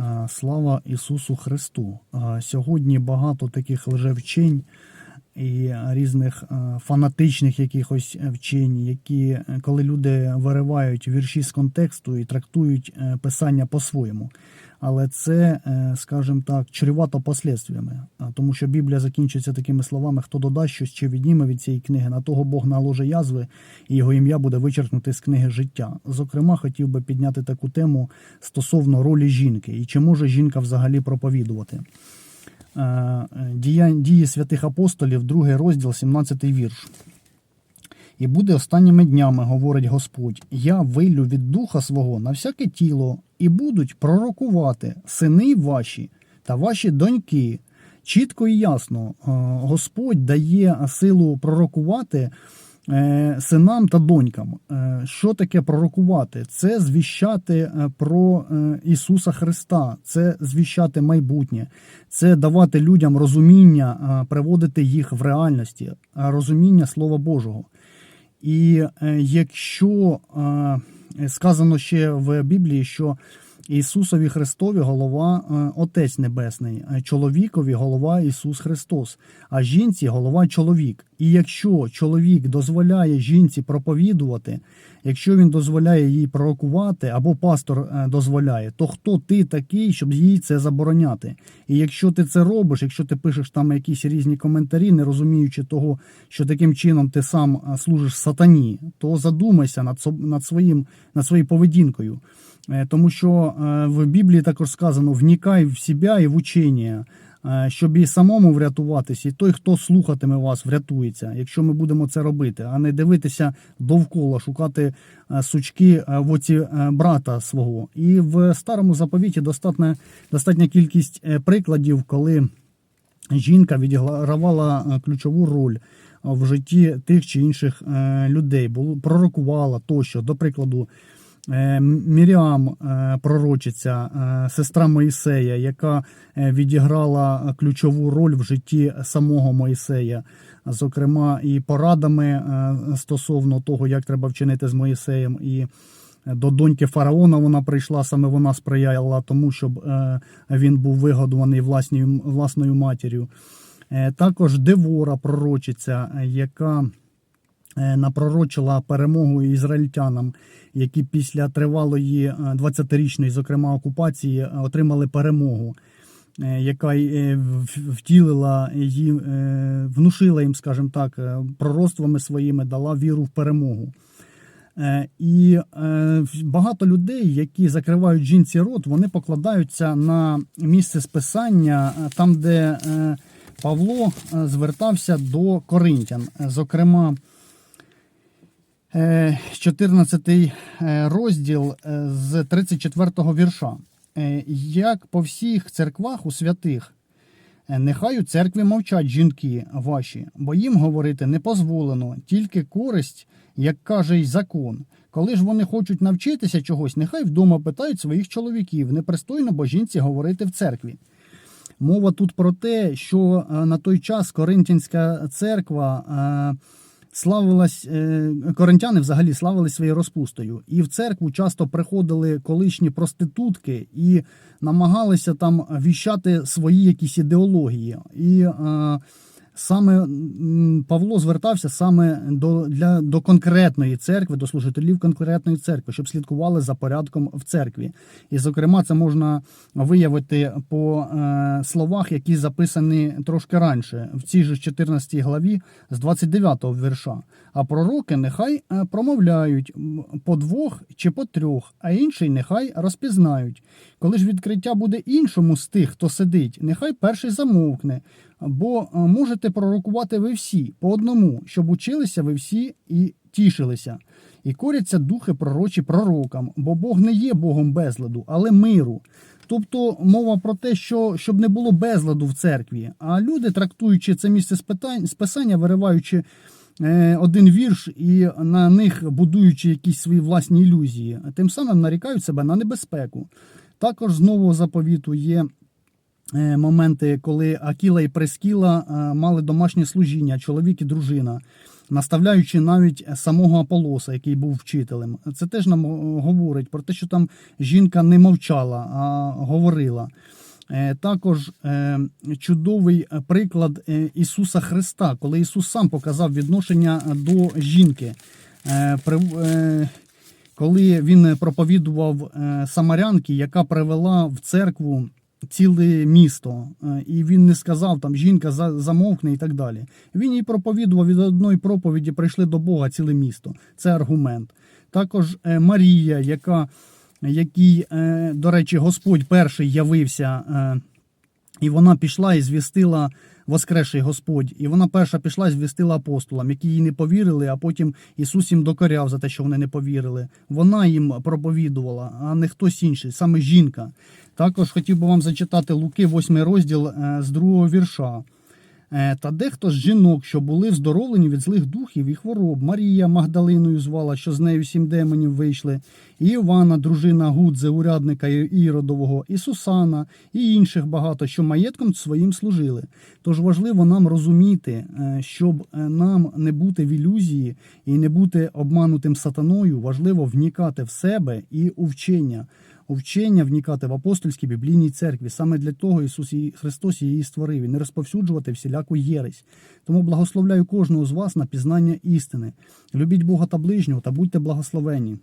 Е, Слава Ісусу Христу! Е, Сьогодні багато таких лжевчень і різних е, фанатичних якихось вчень, які, коли люди виривають вірші з контексту і трактують писання по-своєму. Але це, е, скажімо так, чревато послідствиями, А тому що Біблія закінчується такими словами: хто додасть щось чи відніме від цієї книги, на того Бог наложить язви, і його ім'я буде вичеркнуте з книги життя. Зокрема, хотів би підняти таку тему стосовно ролі жінки і чи може жінка взагалі проповідувати. Е, е, дії святих апостолів, другий розділ, 17 вірш. І буде останніми днями, говорить Господь, я вилю від духа свого на всяке тіло, і будуть пророкувати сини ваші та ваші доньки. Чітко і ясно, е, Господь дає силу пророкувати е, синам та донькам. Е, Що таке пророкувати? Це звіщати про Ісуса Христа, це звіщати майбутнє, це давати людям розуміння, приводити їх в реальності, розуміння Слова Божого. І е, якщо е, сказано ще в Біблії, що Ісусові Христові голова е, Отець Небесний, е, чоловікові голова Ісус Христос, а жінці голова чоловік. І якщо чоловік дозволяє жінці проповідувати, якщо він дозволяє їй пророкувати, або пастор е, дозволяє, то хто ти такий, щоб їй це забороняти? І якщо ти це робиш, якщо ти пишеш там якісь різні коментарі, не розуміючи того, що таким чином ти сам служиш сатані, то задумайся над своїм над своєю поведінкою. Е, Тому що е, в Біблії також сказано: внікай в себе і в учення, е, щоб і самому врятуватися, і той, хто слухатиме вас, врятується, якщо ми будемо це робити, а не дивитися довкола, шукати сучки в оці брата свого. І в старому заповіті достатня, достатня кількість прикладів, коли жінка відігравала ключову роль в житті тих чи інших людей, пророкувала тощо. До прикладу, Міріам е, пророчиця, е, сестра Моїсея, яка е, відіграла ключову роль в житті самого Моїсея, зокрема і порадами е, стосовно того, як треба вчинити з Моїсеєм. І до доньки фараона вона прийшла, саме вона сприяла тому, щоб е, він був вигодований власною, власною матір'ю. Е, Також Девора пророчиця, е, яка е, напророчила перемогу ізраїльтянам, які після тривалої е, 20-річної, зокрема, окупації, е, отримали перемогу. е, Яка е, втілила її, е, внушила їм, скажімо так, е, пророцтвами своїми, дала віру в перемогу. Е, І е, багато людей, які закривають жінці рот, вони покладаються на місце списання, е, там, де е, Павло е, звертався до коринтян. Е, Зокрема, е, 14 е, розділ е, з 34 вірша. Е, Як по всіх церквах у святих, Е, Нехай у церкві мовчать жінки ваші, бо їм говорити не позволено, тільки користь, як каже й закон. Коли ж вони хочуть навчитися чогось, нехай вдома питають своїх чоловіків. Непристойно бо жінці говорити в церкві. Мова тут про те, що е, на той час Коринтянська церква е, славилась, е, коринтяни взагалі славились своєю розпустою. І в церкву часто приходили колишні проститутки і намагалися там віщати свої якісь ідеології. І е, саме Павло звертався саме до, для, до конкретної церкви, до служителів конкретної церкви, щоб слідкували за порядком в церкві. І, зокрема, це можна виявити по е, словах, які записані трошки раніше, в цій же 14 главі з 29 вірша. А пророки нехай е, промовляють по двох чи по трьох, а інший нехай розпізнають. Коли ж відкриття буде іншому з тих, хто сидить, нехай перший замовкне, бо е, можете пророкувати ви всі по одному, щоб училися ви всі і тішилися. І коряться духи пророчі пророкам, бо Бог не є Богом безладу, але миру. Тобто мова про те, що щоб не було безладу в церкві. А люди, трактуючи це місце списання, вириваючи е, один вірш і на них будуючи якісь свої власні ілюзії, тим самим нарікають себе на небезпеку. Також з нового заповіту є моменти, коли Акіла і Прескіла е, мали домашнє служіння, чоловік і дружина. наставляючи навіть самого Аполоса, який був вчителем. Це теж нам е, говорить про те, що там жінка не мовчала, а говорила. Е, Також е, чудовий приклад е, Ісуса Христа, коли Ісус сам показав відношення до жінки. Е, е, Коли він проповідував е, самарянки, яка привела в церкву ціле місто, е, і він не сказав там жінка замовкне і так далі. Він їй проповідував від одної проповіді прийшли до Бога ціле місто. Це аргумент. Також е, Марія, яка якій, е, до речі, Господь перший явився, і вона пішла і звістила Воскресший Господь. І вона перша пішла і звістила апостолам, які їй не повірили, а потім Ісус їм докоряв за те, що вони не повірили. Вона їм проповідувала, а не хтось інший, саме жінка. Також хотів би вам зачитати Луки, 8 розділ е, з другого вірша. Е, Та дехто з жінок, що були вздоровлені від злих духів і хвороб, Марія Магдалиною звала, що з нею сім демонів вийшли, і Івана, дружина Гудзе, урядника Іродового, і Сусана, і інших багато, що маєтком своїм служили. Тож важливо нам розуміти, е, щоб нам не бути в ілюзії і не бути обманутим сатаною, важливо вникати в себе і у вчення. Вчення вникати в апостольській біблійній церкві. Саме для того Ісус Христос її створив і не розповсюджувати всіляку єресь. Тому благословляю кожного з вас на пізнання істини. Любіть Бога та ближнього та будьте благословені.